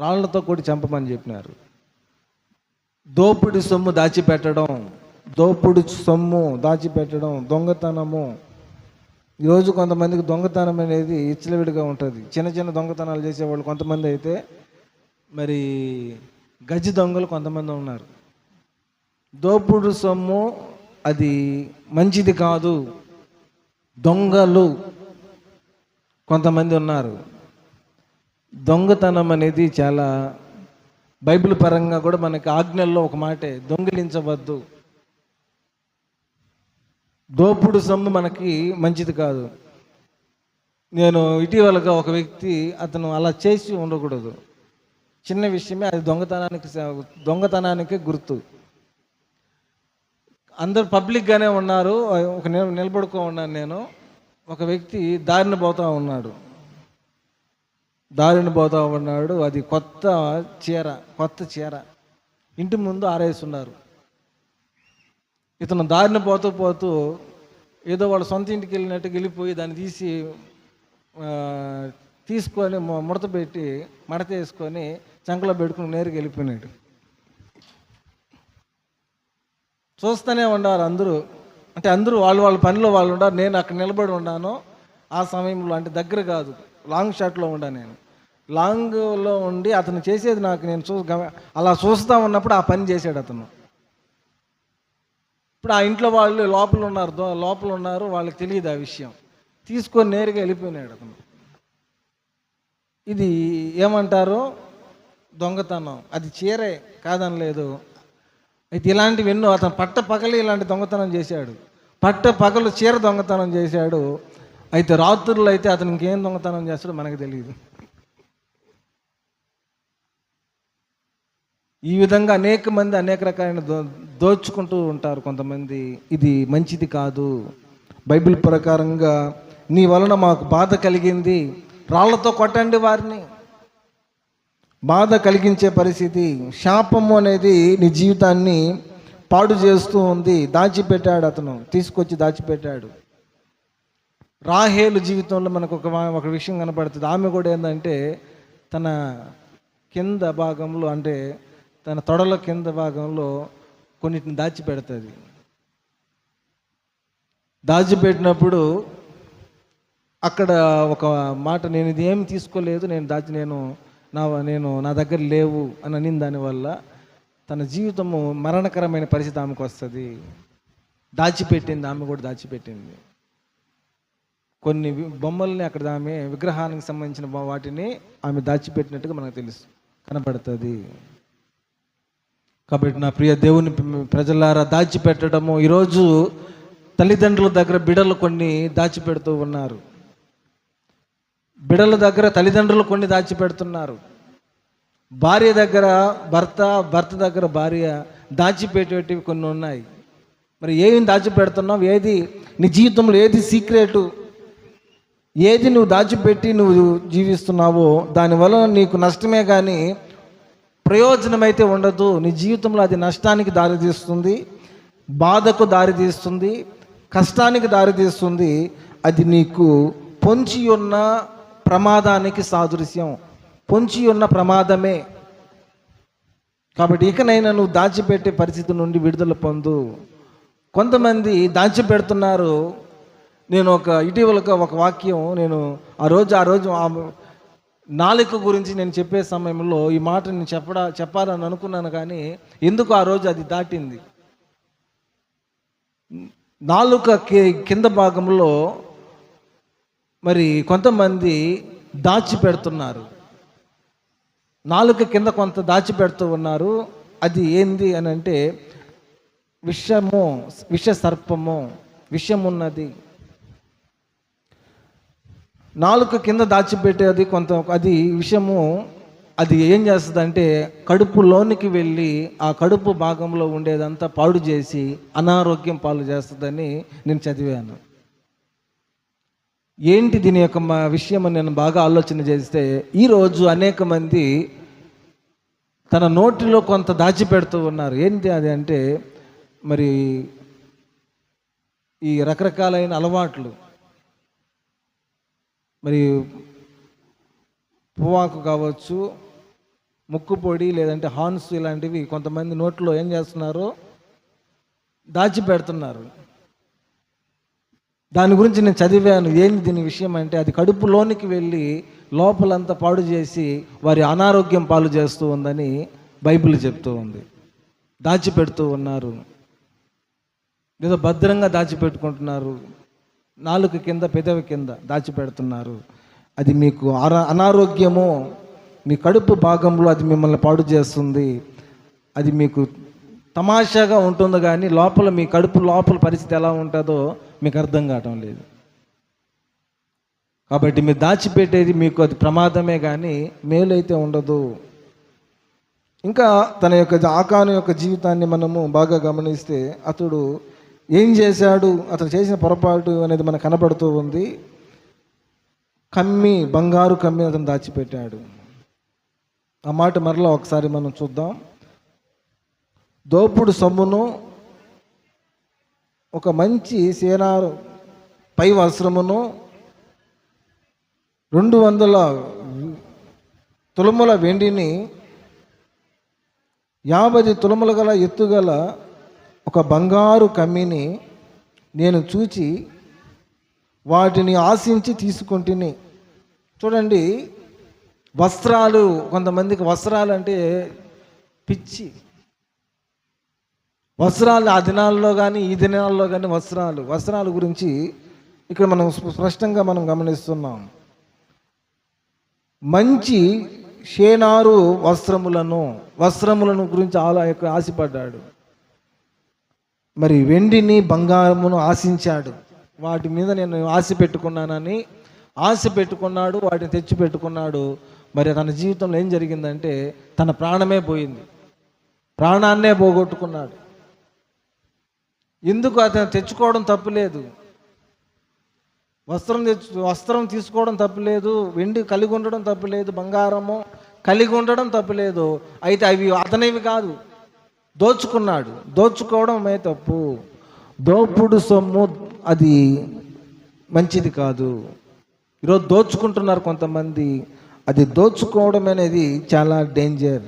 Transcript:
రాళ్ళతో కూడి చంపమని చెప్పినారు. దోపుడు సొమ్ము దాచిపెట్టడం దోపుడు సొమ్ము దాచిపెట్టడం దొంగతనము. ఈరోజు కొంతమందికి దొంగతనం అనేది ఇచ్చలవిడిగా ఉంటుంది. చిన్న చిన్న దొంగతనాలు చేసేవాళ్ళు కొంతమంది అయితే మరి గజ్జి దొంగలు కొంతమంది ఉన్నారు. దోపుడు సొమ్ము అది మంచిది కాదు. దొంగలు కొంతమంది ఉన్నారు. దొంగతనం అనేది చాలా బైబిల్ పరంగా కూడా మనకి ఆజ్ఞల్లో ఒక మాటే దొంగిలించవద్దు. దోపుడు సొమ్ము మనకి మంచిది కాదు. నేను ఇటీవలగా ఒక వ్యక్తి అతను అలా చేసి ఉండకూడదు. చిన్న విషయమే అది దొంగతనానికి దొంగతనానికి గుర్తు. అందరు పబ్లిక్గానే ఉన్నారు ఒక నిలబడుకో ఉన్నాను నేను. ఒక వ్యక్తి దారిని పోతూ ఉన్నాడు. దారిని పోతా ఉన్నాడు. అది కొత్త చీర కొత్త చీర. ఇంటి ముందు ఆరేస్తున్నారు ఇతను దారిని పోతూ పోతూ ఏదో వాళ్ళ సొంత ఇంటికి వెళ్ళినట్టు వెళ్ళిపోయి దాన్ని తీసి తీసుకొని ముడత పెట్టి మడత వేసుకొని చంకలో పెట్టుకుని నేరుగా వెళ్ళిపోయినాడు. చూస్తూనే ఉన్నారు అందరూ. అంటే అందరూ వాళ్ళు వాళ్ళ పనిలో వాళ్ళు ఉన్నారు నేను అక్కడ నిలబడి ఉన్నాను. ఆ సమయంలో అంటే దగ్గర కాదు. లాంగ్ షాట్లో ఉండా నేను. లాంగ్లో ఉండి అతను చేసేది నాకు నేను చూ అలా చూస్తూ ఉన్నప్పుడు ఆ పని చేశాడు అతను. ఇప్పుడు ఆ ఇంట్లో వాళ్ళు లోపల ఉన్నారు లోపల ఉన్నారు వాళ్ళకి తెలియదు ఆ విషయం. తీసుకొని నేరుగా వెళ్ళిపోయినాడు అతను. ఇది ఏమంటారు? దొంగతనం. అది చీరే కాదనలేదు. అయితే ఇలాంటివి ఎన్నో అతను పట్ట పగలు ఇలాంటి దొంగతనం చేశాడు. పట్ట పగలు చీర దొంగతనం చేశాడు. అయితే రాత్రులు అయితే అతను ఇంకేం దొంగతనం చేస్తాడో మనకు తెలియదు. ఈ విధంగా అనేక మంది అనేక రకాలైన దో దోచుకుంటూ ఉంటారు కొంతమంది. ఇది మంచిది కాదు. బైబిల్ ప్రకారంగా నీ వలన మాకు బాధ కలిగింది. రాళ్ళతో కొట్టండి వారిని. బాధ కలిగించే పరిస్థితి శాపము అనేది నీ జీవితాన్ని పాడు చేస్తూ ఉంది. దాచిపెట్టాడు అతను. తీసుకొచ్చి దాచిపెట్టాడు. రాహేలు జీవితంలో మనకు ఒక ఒక విషయం కనపడుతుంది. ఆమె కూడా ఏంటంటే తన కింద భాగంలో అంటే తన తొడల కింద భాగంలో కొన్నిటిని దాచిపెడుతుంది. దాచిపెట్టినప్పుడు అక్కడ ఒక మాట నేను ఇది ఏమి తీసుకోలేదు నేను దాచి నేను నా నేను నా దగ్గర లేవు అని అనిన దానివల్ల తన జీవితము మరణకరమైన పరిస్థితి ఆమెకు వస్తుంది. దాచిపెట్టింది ఆమె కూడా దాచిపెట్టింది. కొన్ని బొమ్మల్ని అక్కడ ఆమె విగ్రహానికి సంబంధించిన వాటిని ఆమె దాచిపెట్టినట్టుగా మనకు తెలుసు. కనపడుతుంది కాబట్టి నా ప్రియ దేవుని ప్రజలారా దాచిపెట్టడము. ఈరోజు తల్లిదండ్రుల దగ్గర బిడలు కొన్ని దాచిపెడుతూ ఉన్నారు. బిడల దగ్గర తల్లిదండ్రులు కొన్ని దాచిపెడుతున్నారు. భార్య దగ్గర భర్త భర్త దగ్గర భార్య దాచిపెట్టేటివి కొన్ని ఉన్నాయి. మరి ఏమి దాచిపెడుతున్నావు? ఏది? నీ జీవితంలో ఏది సీక్రెటు? ఏది నువ్వు దాచిపెట్టి నువ్వు జీవిస్తున్నావో దానివల్ల నీకు నష్టమే కానీ ప్రయోజనం అయితే ఉండదు. నీ జీవితంలో అది నష్టానికి దారితీస్తుంది బాధకు దారితీస్తుంది కష్టానికి దారితీస్తుంది అది నీకు పొంచి ఉన్న ప్రమాదానికి సాదృశ్యం. పొంచి ఉన్న ప్రమాదమే. కాబట్టి ఇకనైనా నువ్వు దాచిపెట్టే పరిస్థితి నుండి విడుదల పొందు. కొంతమంది దాచిపెడుతున్నారు. నేను ఒక ఇటీవల ఒక వాక్యం నేను ఆ రోజు ఆ రోజు ఆ నాలుక గురించి నేను చెప్పే సమయంలో ఈ మాట నేను చెప్పడా చెప్పాలని అనుకున్నాను కానీ ఎందుకు ఆ రోజు అది దాటింది? నాలుక కింద భాగంలో మరి కొంతమంది దాచి పెడుతున్నారు నాలుక కింద కొంత దాచి పెడుతూ ఉన్నారు. అది ఏంది అని అంటే విషము విష సర్పము విషం ఉన్నది నాలుక కింద దాచిపెట్టేది కొంత అది విషయము అది ఏం చేస్తుందంటే కడుపులోనికి వెళ్ళి ఆ కడుపు భాగంలో ఉండేదంతా పాడు చేసి అనారోగ్యం పాలు చేస్తుందని నేను చదివాను. ఏంటి దీని యొక్క మా విషయం నేను బాగా ఆలోచన చేస్తే ఈరోజు అనేక మంది తన నోటిలో కొంత దాచిపెడుతూ ఉన్నారు. ఏంటి అది అంటే మరి ఈ రకరకాలైన అలవాట్లు మరి పువ్వాకు కావచ్చు ముక్కు పొడి లేదంటే హార్న్స్ ఇలాంటివి కొంతమంది నోట్లో ఏం చేస్తున్నారు దాచిపెడుతున్నారు దాని గురించి నేను చదివాను. ఏంది దీని విషయం అంటే అది కడుపులోనికి వెళ్ళి లోపలంతా పాడు చేసి వారి అనారోగ్యం పాలు చేస్తూ ఉందని బైబిల్ చెప్తూ ఉంది. దాచిపెడుతూ ఉన్నారు. ఏదో భద్రంగా దాచిపెట్టుకుంటున్నారు. నాలుక కింద పెదవి కింద దాచిపెడుతున్నారు. అది మీకు అరా అనారోగ్యము మీ కడుపు భాగంలో అది మిమ్మల్ని పాడు చేస్తుంది. అది మీకు తమాషాగా ఉంటుంది కానీ లోపల మీ కడుపు లోపల పరిస్థితి ఎలా ఉంటుందో మీకు అర్థం కావటం లేదు. కాబట్టి మీరు దాచిపెట్టేది మీకు అది ప్రమాదమే కానీ మేలైతే ఉండదు. ఇంకా తన యొక్క ఆకాను యొక్క జీవితాన్ని మనము బాగా గమనిస్తే అతడు ఏం చేశాడు అతను చేసిన పొరపాటు అనేది మనకు కనబడుతూ ఉంది. కమ్మి బంగారు కమ్మి అతను దాచిపెట్టాడు. ఆ మాట మరలా ఒకసారి మనం చూద్దాం. దోపుడు సొమ్మును ఒక మంచి సేనారు పై వస్త్రమును రెండు వందల తులముల వెండిని యాభై తులముల గల ఎత్తుగల ఒక బంగారు కమ్మిని నేను చూచి వాటిని ఆశించి తీసుకుంటుని. చూడండి వస్త్రాలు కొంతమందికి వస్త్రాలు అంటే పిచ్చి. వస్త్రాలు ఆ దినాల్లో కానీ ఈ దినాల్లో కానీ వస్త్రాలు. వస్త్రాల గురించి ఇక్కడ మనం స్పష్టంగా మనం గమనిస్తున్నాం. మంచి షేనారు వస్త్రములను వస్త్రములను గురించి ఆలా ఆశపడ్డాడు. మరి వెండిని బంగారమును ఆశించాడు. వాటి మీద నేను ఆశ పెట్టుకున్నానని ఆశ పెట్టుకున్నాడు వాటిని తెచ్చి పెట్టుకున్నాడు. మరి తన జీవితంలో ఏం జరిగిందంటే తన ప్రాణమే పోయింది. ప్రాణాన్నే పోగొట్టుకున్నాడు. ఎందుకు అతను తెచ్చుకోవడం తప్పులేదు వస్త్రం తెచ్చు వస్త్రం తీసుకోవడం తప్పులేదు వెండి కలిగి ఉండడం తప్పులేదు బంగారము కలిగి ఉండడం తప్పులేదు అయితే అవి అతనివి కాదు. దోచుకున్నాడు. దోచుకోవడమే తప్పు? దోపుడు సొమ్ము అది మంచిది కాదు. ఈరోజు దోచుకుంటున్నారు కొంతమంది. అది దోచుకోవడం అనేది చాలా డేంజర్.